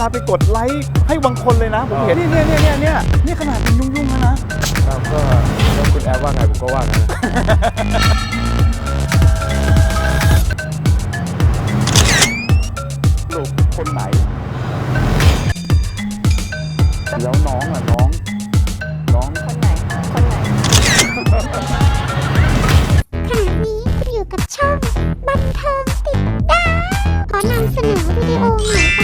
ลาไปกดไลค์ให้บางคนเลยนะ ผมเห็นนี่เนี่ยเนี่ยเนี่ยเนี่ยนี่ขนาดเป็นยุ่งๆแล้วนะ ครับก็แล้วคุณแอฟว่าไงผมก็ว่างั้นนะลูกคนไหน แล้วน้องอะน้อง น้องคนไหนคะคนไหน ขณะนี้คุณอยู่กับช่อง บันเทิงติดดาว ขอนำเสนอวิดีโอใหม่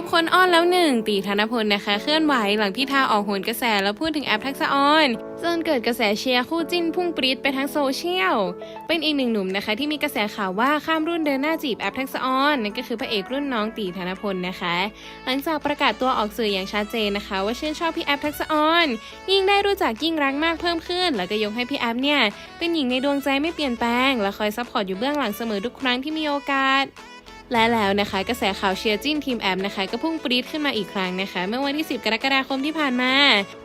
บคนอ้อนแล้วหนึ่งตีธนพลนะคะ เคลื่อนไหวหลังพี่ทาออกโหนกระแสแล้วพูดถึงแอปทักษะออนจนเกิดกระแสเชียร์คู่จิ้นพุ่งปรี๊ดไปทั้งโซเชียล เป็นอีกหนึ่งหนุ่มนะคะ ที่มีกระแสข่าวว่าข้ามรุ่นเดินหน้าจีบแอปทักษะออนนั่นก็คือพระเอกรุ่นน้องตีธนพลนะคะ หลังจากประกาศตัวออกสื่ออย่างชัดเจนนะคะ ว่าชื่นชอบพี่แอปทักษะออนยิ่งได้รู้จักยิ่งรักมากเพิ่มขึ้น แล้วก็ยกให้พี่แอปเนี่ยเป็นหญิงในดวงใจไม่เปลี่ยนแปลงและคอยซัพพอร์ตอยู่เบื้องหลังเสมอทุกครั้งที่มีโอกาส และแล้วนะคะ กระแสข่าวเชียร์จิ้นทีมแอมนะคะ ก็พุ่งปรี๊ดขึ้นมาอีกครั้งนะคะ เมื่อวันที่ 10 กรกฎาคมที่ผ่านมา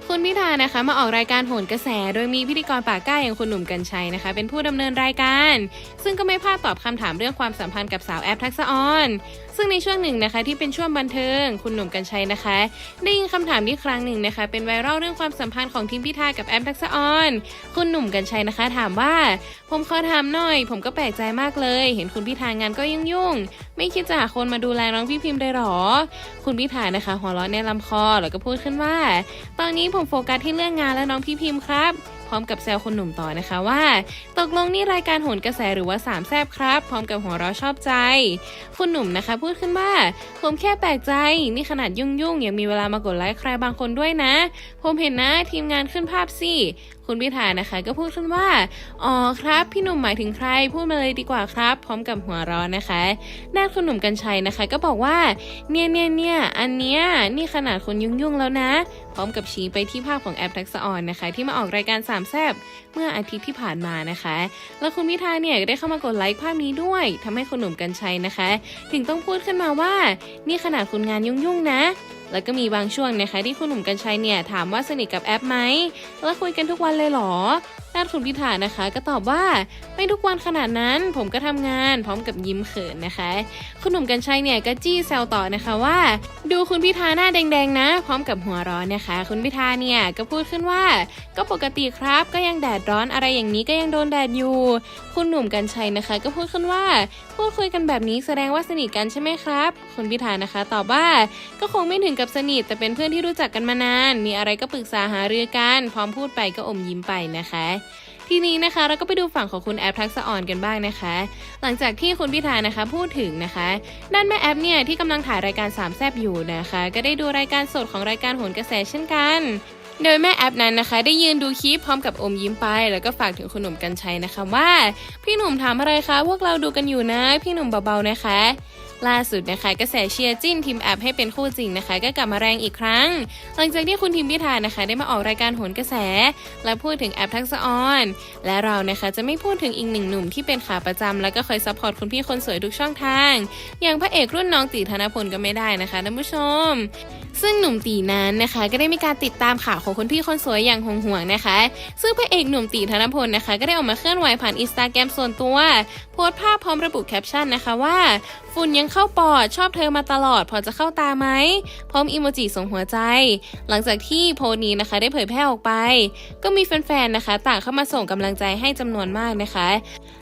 คุณพิธานะคะ มาออกรายการโหนกระแส โดยมีพิธีกรปากกล้าอย่างคุณหนุ่มกัญชัยนะคะ เป็นผู้ดำเนินรายการ ซึ่งก็ไม่พลาดตอบคำถามเรื่องความสัมพันธ์กับสาวแอปทักษะออน ซึ่งในช่วงหนึ่งนะคะที่เป็นช่วงบันเทิง คุณหนุ่มกัญชัยนะคะ ได้ยินคำถามที่ครั้งหนึ่งนะคะ เป็นไวรัลเรื่องความสัมพันธ์ของทีมพิธากับแอปทักษะออนคุณหนุ่มกัญชัยนะคะ ถามว่า ผมขอถามหน่อย ผมก็แปลกใจมากเลย เห็นคุณพิธางานก็ยุ่งยุ่งๆไม่คิดจะหาคนมาดูแลน้องพี่พิมพ์ได้หรอ คุณพิธานะคะ หัวเราะในลำคอแล้วก็พูดขึ้นว่า ตอนนี้ผมโฟกัสที่เรื่องงานและน้องพี่พิมพ์ครับ พร้อมกับแซวคนหนุ่มต่อนะคะว่า ตกลงนี่รายการโหนกระแสหรือว่าสามแซบครับ พร้อมกับหัวเราะชอบใจ คุณหนุ่มนะคะพูดขึ้นว่า ผมแค่แปลกใจ นี่ขนาดยุ่งยุ่งๆยังมีเวลามากดไลค์ใครบางคนด้วยนะ ผมเห็นนะทีมงานขึ้นภาพสิ คุณพิธานะคะ ก็พูดขึ้นว่า อ๋อครับ พี่หนุ่มหมายถึงใคร พูดมาเลยดีกว่าครับ พร้อมกับหัวร้อนนะคะด้านคุณหนุ่มกัญชัยนะคะ ก็บอกว่า เนี่ยเนี่ยเนี่ยอันเนี้ยนี่ขนาดคนยุ่งยุ่งแล้วนะ พร้อมกับชี้ไปที่ภาพของแอปทักษออนนะคะ ที่มาออกรายการสามแซบเมื่ออาทิตย์ที่ผ่านมานะคะ แล้วคุณพิธาเนี่ยก็ได้เข้ามากดไลค์ภาพนี้ด้วยทำให้คุณหนุ่มกัญชัยนะคะ ถึงต้องพูดขึ้นมาว่า นี่ขนาดคุณงานยุ่งๆนะ แล้วก็มีบางช่วงนะคะที่คุณหนุ่มกัญชัยเนี่ยถามว่าสนิทกับแอปไหมแล้วคุยกันทุกวันเลยเหรอด้านคุณพิธานะคะ ก็ตอบว่าไม่ทุกวันขนาดนั้น ผมก็ทำงานพร้อมกับยิ้มเขินนะคะ คุณหนุ่มกัญชัยเนี่ยก็จี้แซวต่อนะคะว่า ดูคุณพิธาหน้าแดงๆนะ พร้อมกับหัวร้อนนะคะ คุณพิธาเนี่ยก็พูดขึ้นว่า ก็ปกติครับก็ยังแดดร้อนอะไรอย่างนี้ก็ยังโดนแดดอยู่ คุณหนุ่มกัญชัยนะคะ ก็พูดขึ้นว่าพูดคุยกันแบบนี้แสดงว่าสนิทกันใช่ไหมครับ คุณพิธานะคะ ตอบว่าก็คงไม่ถึงกับสนิทแต่เป็นเพื่อนที่รู้จักกันมานาน มีอะไรก็ปรึกษาหารือกันพร้อมพูดไปก็อมยิ้มไปนะคะ ทีนี้นะคะเราก็ไปดูฝั่งของคุณแอปทักษะอ่อนกันบ้างนะคะ หลังจากที่คุณพิธานะคะพูดถึงนะคะ ด้านแม่แอปเนี่ยที่กำลังถ่ายรายการสามแซบอยู่นะคะ ก็ได้ดูรายการสดของรายการโหนกระแสเช่นกันโดยแม่แอปนั้นนะคะ ได้ยืนดูคลิปพร้อมกับอมยิ้มไป แล้วก็ฝากถึงคุณหนุ่มกัญชัยนะคะว่า พี่หนุ่มถามอะไรคะ พวกเราดูกันอยู่นะ พี่หนุ่มเบาๆนะคะ ล่าสุดนะคะกระแสเชียร์จิ้นทีมแอปให้เป็นคู่จริงนะคะ ก็กลับมาแรงอีกครั้ง หลังจากที่คุณทีมพิธานะคะ ได้มาออกรายการโหนกระแส และพูดถึงแอปทักษะออน และเรานะคะจะไม่พูดถึงอีกหนึ่งหนุ่มที่เป็นขาประจำแล้วก็คอยซัพพอร์ตคุณพี่คนสวยทุกช่องทาง อย่างพระเอกรุ่นน้องตีธนพลก็ไม่ได้นะคะท่านผู้ชมซึ่งหนุ่มตีนั้นนะคะก็ได้มีการติดตามข่าวของคุณพี่คนสวยอย่างห่วงนะคะ ซึ่งพระเอกหนุ่มตีธนพลนะคะ ก็ได้ออกมาเคลื่อนไหวผ่านอินสตาแกรมส่วนตัว โพสต์ภาพพร้อมระบุแคปชั่นนะคะว่า ฝุ่นยังเข้าปอดชอบเธอมาตลอด พอจะเข้าตาไหมพร้อมอีโมจิส่งหัวใจ หลังจากที่โพสนี้นะคะได้เผยแพร่ออกไป ก็มีแฟนๆนะคะต่างเข้ามาส่งกำลังใจให้จำนวนมากนะคะ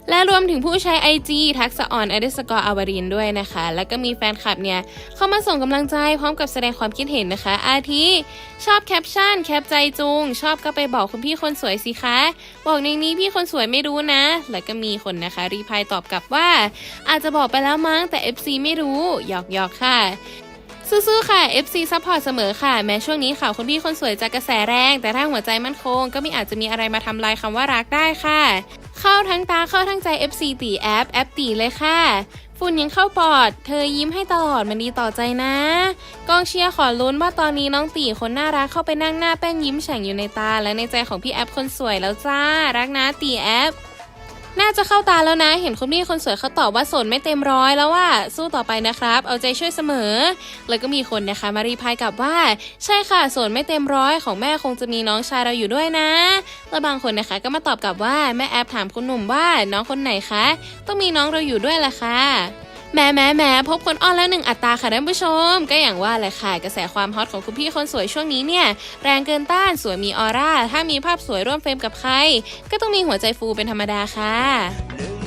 และรวมถึงผู้ใช้ IG ทักษะออนอเดสกอร์อวารินด้วยนะคะ แล้วก็มีแฟนคลับเนี่ยเข้ามาส่งกำลังใจพร้อมกับแสดงความคิดเห็นนะคะ อาทิชอบแคปชั่นแคปใจจุงชอบก็ไปบอกคุณพี่คนสวยสิคะ บอกในนี้พี่คนสวยไม่รู้นะ แล้วก็มีคนนะคะ รีพายตอบกลับว่า อาจจะบอกไปแล้วมั้งแต่ FC ไม่รู้หยอกหยอกค่ะสู้ๆค่ะ FC ซัพพอร์ตเสมอค่ะ แม้ช่วงนี้ข่าวคนพี่คนสวยจะกระแสแรง แต่ถ้าหัวใจมั่นคง ก็ไม่อาจจะมีอะไรมาทำลายคำว่ารักได้ค่ะ เข้าทั้งตาเข้าทั้งใจ FC ตีแอปแอปตีเลยค่ะ ฝุ่นยังเข้าปอด เธอยิ้มให้ตลอดมันดีต่อใจนะ กองเชียร์ขอลุ้นว่าตอนนี้น้องตีคนน่ารักเข้าไปนั่งหน้าแป้นยิ้มแฉ่งอยู่ในตา และในใจของพี่แอปคนสวยแล้วจ้า รักนะตีแอป น่าจะเข้าตาแล้วนะ เห็นคุณพี่คนสวยเขาตอบว่าโสนไม่เต็มร้อยแล้วว่าสู้ต่อไปนะครับ เอาใจช่วยเสมอ แล้วก็มีคนนะคะมารีพายกลับว่า ใช่ค่ะโสนไม่เต็มร้อยของแม่คงจะมีน้องชายเราอยู่ด้วยนะ แล้วบางคนนะคะก็มาตอบกลับว่าแม่แอปถามคุณหนุ่มว่าน้องคนไหนคะ ต้องมีน้องเราอยู่ด้วยล่ะค่ะ แม้แม้แม้พบคนอ้อนแล้วหนึ่งอัตราค่ะท่านผู้ชม ก็อย่างว่าแหละค่ะกระแสความฮอตของคุณพี่คนสวยช่วงนี้เนี่ย แรงเกินต้านสวยมีออร่า ถ้ามีภาพสวยร่วมเฟรมกับใคร ก็ต้องมีหัวใจฟูเป็นธรรมดาค่ะ